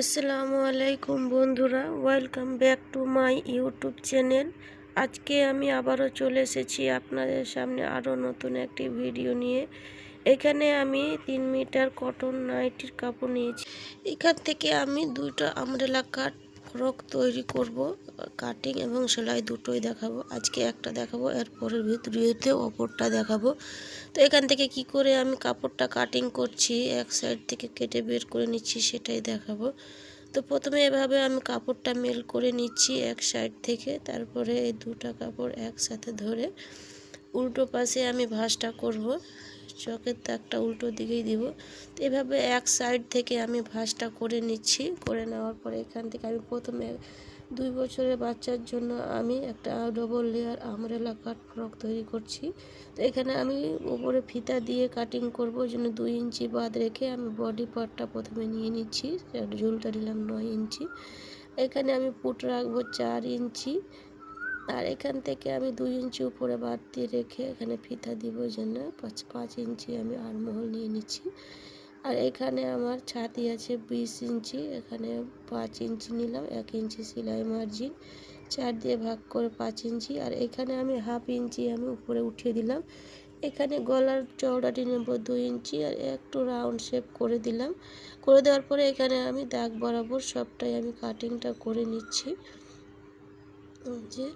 আসসালামু আলাইকুম বন্ধুরা welcome back to my YouTube channel আজকে আমি আবারও চলে এসেছি আপনাদের সামনে আরও নতুন একটি ভিডিও নিয়ে। এখানে আমি তিন মিটার কটন নাইটির কাপড় নিয়েছি। এখান থেকে আমি দুইটা আমরেলা কাট ফ্রক তৈরি করব কাটিং এবং সেলাই দুটোই দেখাবো, আজকে একটা দেখাবো, এরপরের ভিতরে অপরটা দেখাবো। তো এখান থেকে কি করে আমি কাপড়টা কাটিং করছি, এক সাইড থেকে কেটে বের করে নিচ্ছি সেটাই দেখাবো। তো প্রথমে এভাবে আমি কাপড়টা মেল করে নিচ্ছি এক সাইড থেকে, তারপরে এই দুটা কাপড় একসাথে ধরে উল্টো পাশে আমি ভাঁজটা করব। চকের দাগটা উল্টো দিকেই দিব। তো এভাবে এক সাইড থেকে আমি ভাঁজটা করে নিচ্ছি। করে নেওয়ার পরে এখান থেকে আমি প্রথমে দুই বছরের বাচ্চার জন্য আমি একটা double layer umbrella cut frock তৈরি করছি। তো এখানে আমি উপরে ফিতা দিয়ে কাটিং করব জন্য দুই ইঞ্চি বাদ রেখে আমি বডি পার্টটা প্রথমে নিয়ে নিচ্ছি। ঝুলটা নিলাম নয় ইঞ্চি। এখানে আমি পুট রাখব চার ইঞ্চি। আর এখান থেকে আমি দুই ইঞ্চি উপরে দিয়ে রেখে এখানে ফিতা দিব জন্য। পাঁচ পাঁচ ইঞ্চি আমি আরমহল নিয়ে নিচ্ছি। আর এখানে আমার ছাতি আছে বিশ ইঞ্চি, এখানে পাঁচ ইঞ্চি নিলাম, এক ইঞ্চি সেলাই মার্জিন, চার দিয়ে ভাগ করে পাঁচ ইঞ্চি। আর এখানে আমি হাফ ইঞ্চি আমি উপরে উঠিয়ে দিলাম। এখানে গলার চওড়াটি নেব দুই ইঞ্চি আর একটু রাউন্ড শেপ করে দিলাম। করে দেওয়ার পরে এখানে আমি দাগ বরাবর সবটাই আমি কাটিংটা করে নিচ্ছি। যে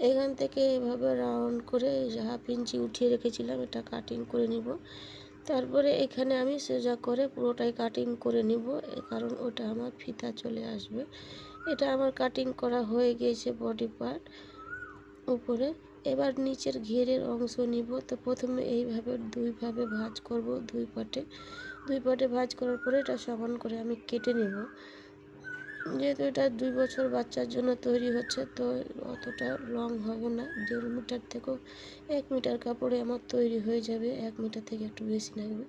এখান থেকে এভাবে রাউন্ড করে হাফ ইঞ্চি উঠিয়ে রেখেছিলাম, এটা কাটিং করে নিব। তারপরে এখানে আমি সোজা করে পুরোটাই কাটিং করে নিব কারণ ওটা আমার ফিতা চলে আসবে। এটা আমার কাটিং করা হয়ে গিয়েছে বডি পার্ট উপরে। এবার নিচের ঘেরের অংশ নিব। তো প্রথমে এইভাবে দুইভাবে ভাঁজ করব, দুই পাটে। দুই পাটে ভাঁজ করার পরে এটা সমান করে আমি কেটে নেব। যেহেতু এটা দুই বছর বাচ্চার জন্য তৈরি হচ্ছে, তো অতটা লং হবে না। দেড় মিটার থেকেও এক মিটার কাপড়ে আমার তৈরি হয়ে যাবে, এক মিটার থেকে একটু বেশি লাগবে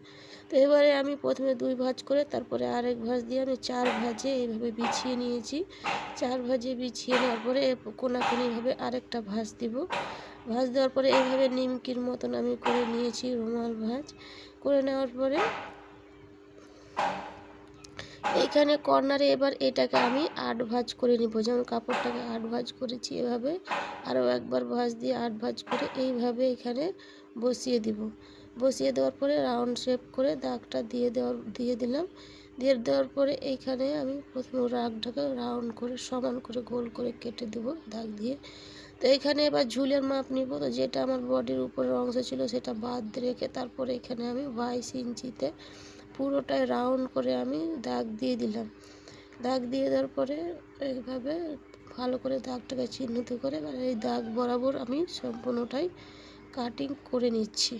তো এবারে আমি প্রথমে দুই ভাঁজ করে, তারপরে আরেক ভাঁজ দিয়ে আমি চার ভাঁজে এইভাবে বিছিয়ে নিয়েছি। চার ভাঁজে বিছিয়ে নেওয়ার পরে কোনাকুনিভাবে আরেকটা ভাঁজ দিব। ভাঁজ দেওয়ার পরে এইভাবে নিমকির মতন আমি করে নিয়েছি রুমাল ভাঁজ। করে নেওয়ার পরে এইখানে কর্নারে এবার এটাকে আমি আট ভাঁজ করে নিব। যেমন কাপড়টাকে আট ভাঁজ করেছি এভাবে, আরও একবার ভাঁজ দিয়ে আট ভাঁজ করে এইভাবে এখানে বসিয়ে দিব। বসিয়ে দেওয়ার পরে রাউন্ড শেপ করে দাগটা দিয়ে দেওয়ার, দিয়ে দিলাম। দিয়ে দেওয়ার পরে এইখানে আমি প্রথমে রাগটাকে রাউন্ড করে সমান করে গোল করে কেটে দেব দাগ দিয়ে। তো এখানে এবার ঝুলের মাপ নিব। তো যেটা আমার বডির উপরের অংশ ছিল সেটা বাদ রেখে তারপরে এখানে আমি বাইশ ইঞ্চিতে পুরোটাই রাউন্ড করে আমি দাগ দিয়ে দিলাম। দাগ দিয়ে দেওয়ার পরে এইভাবে ভালো করে দাগটাকে চিহ্নিত করে এবার এই দাগ বরাবর আমি সম্পূর্ণটাই কাটিং করে নিচ্ছি।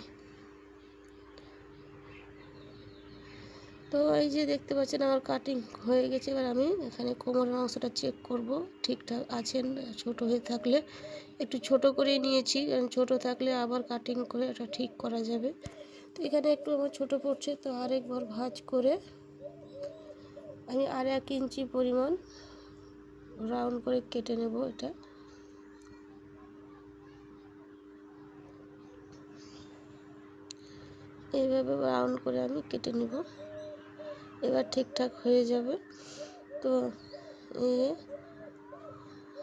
তো এই যে দেখতে পাচ্ছেন আমার কাটিং হয়ে গেছে, এবার আমি এখানে কোমরের অংশটা চেক করব। ঠিকঠাক আছেন ছোট হয়ে থাকলে? একটু ছোট করে নিয়েছি, কারণ ছোটো থাকলে আবার কাটিং করে এটা ঠিক করা যাবে। তো এখানে একটু আমার ছোটো পড়ছে, তো আরেকবার ভাজ করে আমি আর এক ইঞ্চি পরিমাণ রাউন্ড করে কেটে নেব এটা। এইভাবে রাউন্ড করে আমি কেটে নেব। এবার ঠিকঠাক হয়ে যাবে। তো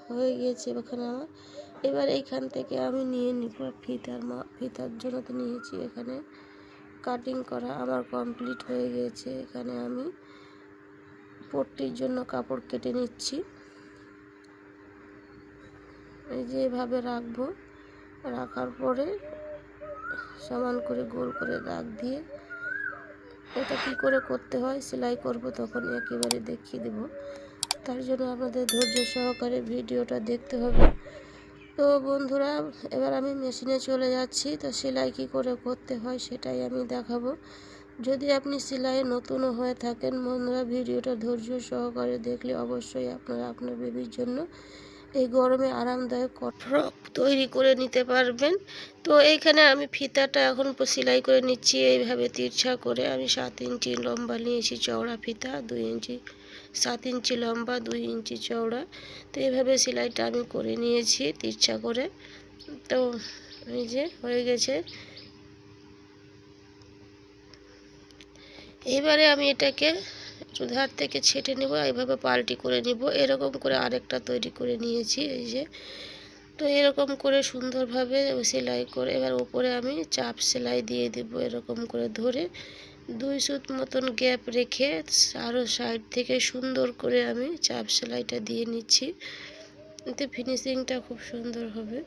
হয়ে গিয়েছে এখানে আমার। এবার এইখান থেকে আমি নিয়ে নিব ফিতার মা, ফিতার জন্য তো নিয়েছি এখানে। কাটিং করা আমার কমপ্লিট হয়ে গিয়েছে। এখানে আমি পট্টির জন্য কাপড় কেটে নিচ্ছি। এই যে এভাবে রাখব। রাখার পরে সমান করে গোল করে দাগ দিয়ে এটা কি করে করতে হয়, সেলাই করব তখন একেবারে দেখিয়ে দেব। তার জন্য আমাদের ধৈর্য সহকারে ভিডিওটা দেখতে হবে। তো বন্ধুরা, এবার আমি মেশিনে চলে যাচ্ছি। তো সেলাই কী করে করতে হয় সেটাই আমি দেখাবো। যদি আপনি সেলাই নতুনও হয়ে থাকেন, বন্ধুরা, ভিডিওটা ধৈর্য সহকারে দেখলে অবশ্যই আপনারা আপনার বেবির জন্য এই গরমে আরামদায়ক কঠোর তৈরি করে নিতে পারবেন। তো এইখানে আমি ফিতাটা এখন সেলাই করে নিচ্ছি। এইভাবে তিরছা করে আমি সাত ইঞ্চি লম্বা নিয়েছি চওড়া ফিতা, দুই ইঞ্চি সাত ইঞ্চি লম্বা, দুই ইঞ্চি চওড়া। তো এইভাবে সেলাইটা আমি করে নিয়েছি তিরছা করে। তো এই যে হয়ে গেছে। এবারে আমি এটাকে একটু ধার থেকে ছেটে নেব এইভাবে পাল্টি করে নিব। এরকম করে আরেকটা তৈরি করে নিয়েছি, এই যে। তো এরকম করে সুন্দরভাবে সেলাই করে, এবার উপরে আমি চাপ সেলাই দিয়ে দেব এরকম করে ধরে। দুই সুত মতন গ্যাপ রেখে আরও সাইড থেকে সুন্দর করে আমি চাপ সেলাইটা দিয়ে নিচ্ছি। এতে ফিনিশিংটা খুব সুন্দর হবে।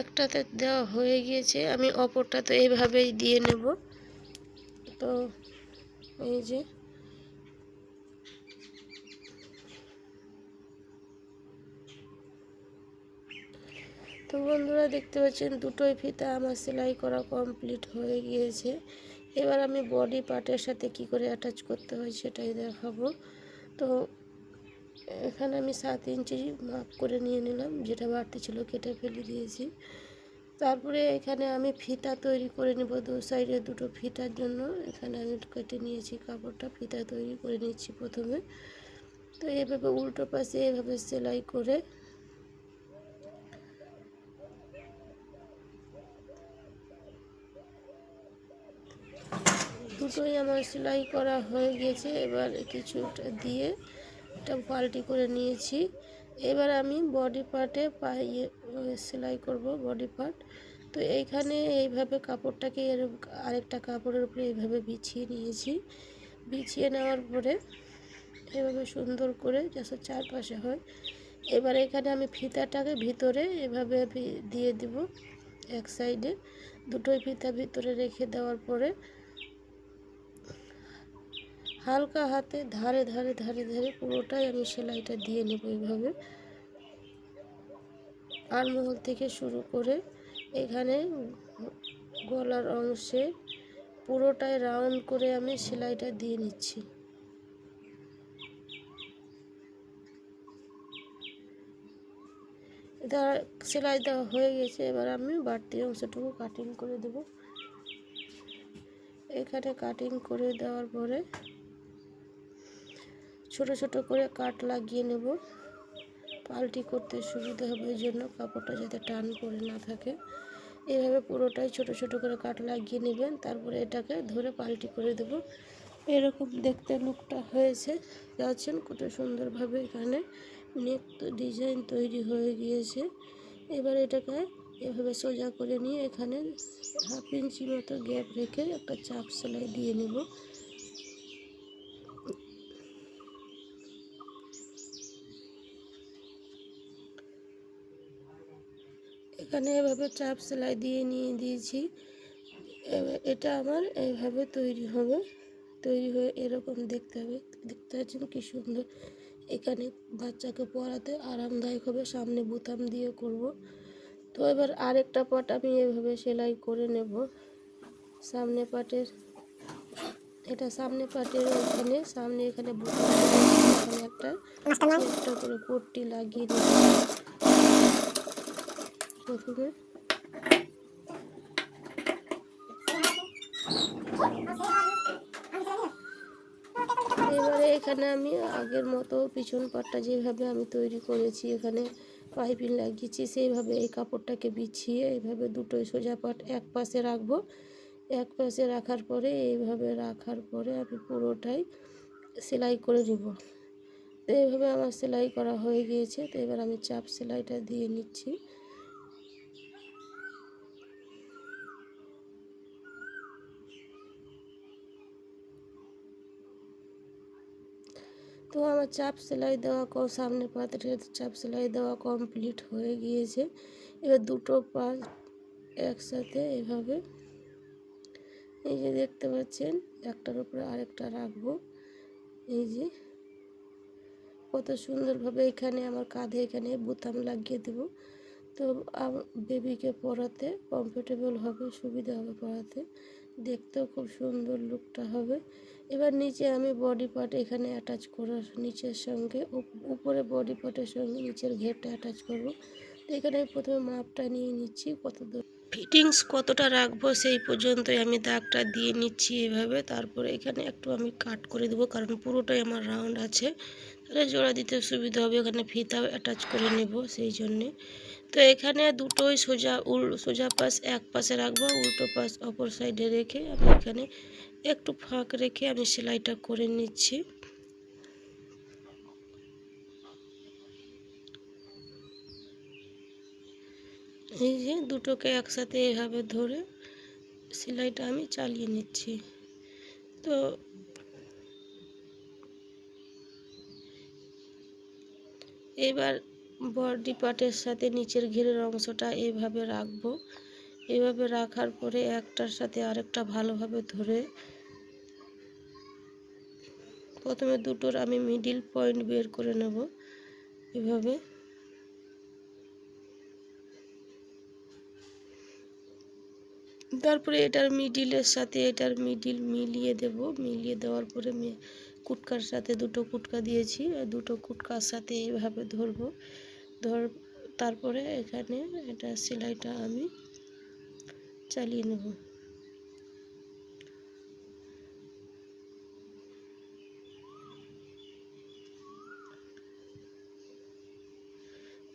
একটাতে দেওয়া হয়ে গিয়েছে, আমি অপরটা তো এইভাবেই দিয়ে নেব। তো এই যে তো বন্ধুরা দেখতে পাচ্ছেন দুটোই ফিতা আমার সেলাই করা কমপ্লিট হয়ে গিয়েছে। এবার আমি বডি পার্টের সাথে কি করে অ্যাটাচ করতে হয় সেটাই দেখাবো। তো এখানে আমি সাত ইঞ্চি মাপ করে নিয়ে নিলাম, যেটা বাড়তি ছিল কেটে ফেলে দিয়েছি। তারপরে এখানে আমি ফিতা তৈরি করে নেব, দু সাইডে দুটো ফিতার জন্য। এখানে আমি কেটে নিয়েছি কাপড়টা, ফিতা তৈরি করে নিচ্ছি প্রথমে। তো এভাবে উল্টো পাশে এভাবে সেলাই করে দুটোই আমার সেলাই করা হয়ে গেছে। এবার কিছুটা দিয়ে একটা পাল্টি করে নিয়েছি। এবার আমি বডি পার্টে পাইয়ে সেলাই করব বডি পার্ট তো এইখানে এইভাবে কাপড়টাকে এর আরেকটা কাপড়ের উপরে এইভাবে বিছিয়ে নিয়েছি। বিছিয়ে নেওয়ার পরে এভাবে সুন্দর করে যাতে চারপাশে হয়। এবার এখানে আমি ফিতাটাকে ভিতরে এভাবে দিয়ে দিব এক সাইডে দুটোই ফিতা ভিতরে রেখে দেওয়ার পরে হালকা হাতে, ধারে ধারে ধারে ধারে পুরোটাই আমি সেলাইটা দিয়ে নেব এইভাবে। আরমহল থেকে শুরু করে এখানে গলার অংশে পুরোটাই রাউন্ড করে আমি সেলাইটা দিয়ে নিচ্ছি। সেলাই দেওয়া হয়ে গেছে, এবার আমি বাড়তি অংশটুকু কাটিং করে দেব। এখানে কাটিং করে দেওয়ার পরে ছোট ছোট করে কাট লাগিয়ে নেব। পাল্টি করতে সুবিধা হবে জন্য কাপড়টা যাতে টান করে না থাকে। এভাবে পুরোটাই ছোট ছোট করে কাট লাগিয়ে নেবেন, তারপরে এটাকে ধরে পাল্টি করে দেব। এরকম দেখতে লুকটা হয়েছে। যাচ্ছেন কত সুন্দরভাবে এখানে নেক ডিজাইন তৈরি হয়ে গিয়েছে। এবার এটাকে এভাবে সোজা করে নিয়ে এখানে হাফ ইঞ্চি মতো গ্যাপ রেখে একটা চাপ সেলাই দিয়ে নেব। এখানে এভাবে চাপ সেলাই দিয়ে নিয়ে দিয়েছি। এটা আমার এইভাবে তৈরি হবে তৈরি হয়ে এরকম দেখতে হবে। দেখতে পাচ্ছেন কি সুন্দর। এখানে বাচ্চাকে পরাতে আরামদায়ক হবে সামনে বোতাম দিয়ে করব। তো এবার আরেকটা পাট আমি এভাবে সেলাই করে নেব। সামনে পাটের এটা সামনে পাটের ওখানে সামনে এখানে বোতাম একটা একটা করে পট্টি লাগিয়ে নেব প্রথমে এবারে এখানে আমি আগের মতো পিছন পাটটা যেভাবে আমি তৈরি করেছি, এখানে পাইপিং লাগিয়েছি, সেইভাবে এই কাপড়টাকে বিছিয়ে এইভাবে দুটোই সোজা পাট এক পাশে রাখব। এক পাশে রাখার পরে, এইভাবে রাখার পরে আমি পুরোটাই সেলাই করে নিব। তো এইভাবে আমার সেলাই করা হয়ে গিয়েছে। তো এবার আমি চাপ সেলাইটা দিয়ে নিচ্ছি। তো আমার চাপ সেলাই দেওয়া কম সামনে পাত্রে চাপ সেলাই দেওয়া কমপ্লিট হয়ে গিয়েছে। এবার দুটো পা একসাথে এভাবে এই যে দেখতে পাচ্ছেন, একটার উপরে আরেকটা রাখব। এই যে কত সুন্দরভাবে এখানে আমার কাঁধে এখানে বোতাম লাগিয়ে দেব। তো বেবিকে পরাতে কমফোর্টেবল হবে, সুবিধা হবে পরাতে দেখতেও খুব সুন্দর লুকটা হবে। এবার নিচে আমি বডি পার্ট এখানে অ্যাটাচ করার নিচের সঙ্গে উপরে বডি পার্টের সঙ্গে নিচের ঘেরটা অ্যাটাচ করব। তো এখানে আমি প্রথমে মাপটা নিয়ে নিচ্ছি, কত দূর ফিটিংস কতটা রাখব সেই পর্যন্তই আমি দাগটা দিয়ে নিচ্ছি এভাবে। তারপরে এখানে একটু আমি কাট করে দেবো, কারণ পুরোটাই আমার রাউন্ড আছে। তাহলে জোড়া দিতে সুবিধা হবে, এখানে ফিতাও অ্যাটাচ করে নেব সেই জন্যে। তো এখানে দুটোই সোজা উল, সোজা পাশ, এক পাশে রাখব, উল্টো পাশ অপর সাইডে রেখে আমি এখানে একটু ফাঁক রেখে আমি সেলাইটা করে নিচ্ছি। এই যে দুটোকে একসাথে এভাবে ধরে সেলাইটা আমি চালিয়ে নিচ্ছি। তো এবার বডি পার্টের সাথে নিচের ঘেরের অংশটা এইভাবে রাখব। এভাবে রাখার পরে একটার সাথে আরেকটা ভালোভাবে ধরে প্রথমে দুটোর আমি মিডিল পয়েন্ট বের করে নেব এভাবে। তারপরে এটার মিডিলের সাথে এটার মিডিল মিলিয়ে দেব। মিলিয়ে দেওয়ার পরে কুটকার সাথে দুটো কুটকা দিয়েছি। দুটো কুটকার সাথে এইভাবে ধরবো। ধর, তারপরে এখানে এটা সেলাইটা আমি চালিয়ে নেব।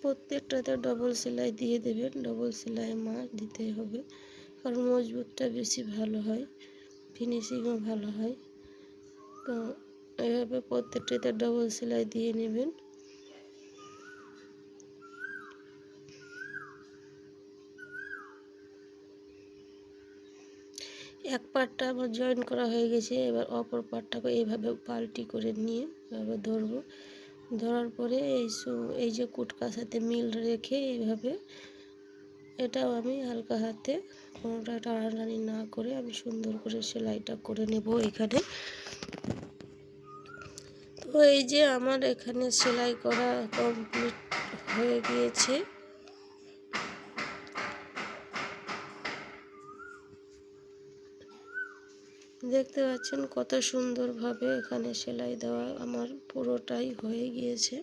প্রত্যেকটাতে ডবল সেলাই দিয়ে দেবেন। ডবল সেলাই মাছ দিতে হবে। কারণ মজবুতটা বেশি ভালো হয়, ফিনিশিংও ভালো হয়। তো এভাবে প্রত্যেকটিতে ডবল সেলাই দিয়ে নেবেন। এক পার্টটা আমার জয়েন করা হয়ে গেছে, এবার অপর পার্টটাকে এইভাবে পাল্টি করে নিয়ে এভাবে ধরবো। ধরার পরে এই এই যে কুটকার সাথে মিল রেখে এইভাবে এটাও আমি হালকা হাতে কোনোটা টানাটানি না করে আমি সুন্দর করে সেলাইটা করে নেব এখানে। তো এই যে আমার এখানে সেলাই করা কমপ্লিট হয়ে গিয়েছে। দেখতে পাচ্ছেন কত সুন্দরভাবে এখানে সেলাই দেওয়া আমার পুরোটাই হয়ে গিয়েছে।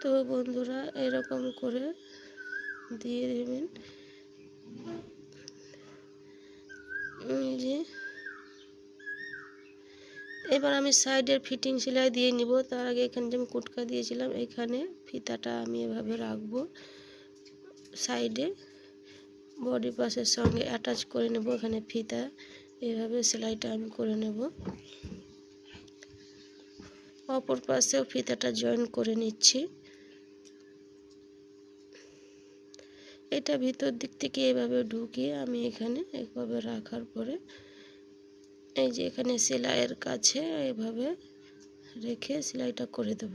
তো বন্ধুরা, এরকম করে দিয়ে দেবেন। যে এবার আমি সাইডের ফিটিং সেলাই দিয়ে নিব। তার আগে এখানে যে আমি কুটকা দিয়েছিলাম, এখানে ফিতাটা আমি এভাবে রাখব সাইডে। বডি পাসের সঙ্গে অ্যাটাচ করে নেব এখানে ফিতা। এভাবে সেলাইটা আমি করে নেব। অপর পাশেও ফিতাটা জয়েন করে নিচ্ছি। এটা ভিতর দিক থেকে এভাবে ঢুকিয়ে আমি এখানে এভাবে রাখার পরে এই যে এখানে সেলাইয়ের কাছে এভাবে রেখে সেলাইটা করে দেব।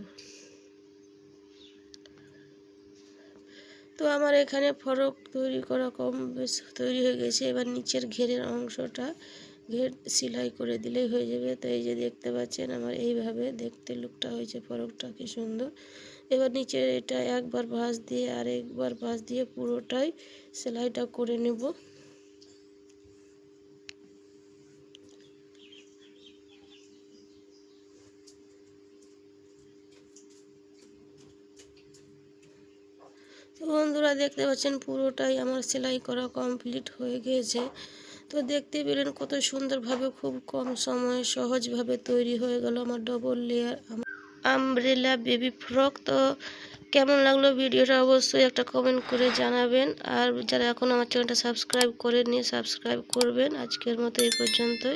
তো আমার এখানে ফরক তৈরি করা কম বেশ তৈরি হয়ে গেছে। এবার নিচের ঘেরের অংশটা ঘের সেলাই করে দিলেই হয়ে যাবে। তো এই যে দেখতে পাচ্ছেন আমার এইভাবে দেখতে লুকটা হয়েছে ফরকটা কি সুন্দর। এবার নিচে এটা একবার ভাঁজ দিয়ে আর একবার ভাঁজ দিয়ে পুরোটাই সেলাইটা করে নেব। তো বন্ধুরা দেখতে পাচ্ছেন পুরোটাই আমার সেলাই করা কমপ্লিট হয়ে গিয়েছে তো দেখতে পেলেন কত সুন্দরভাবে খুব কম সময়ে সহজভাবে তৈরি হয়ে গেল আমার double layer umbrella baby frock তো কেমন লাগল ভিডিওটা অবশ্যই একটা কমেন্ট করে জানাবেন। আর যারা এখন আমার চ্যানেলটা সাবস্ক্রাইব করে নিয়ে সাবস্ক্রাইব করবেন। আজকের মতো এই পর্যন্তই।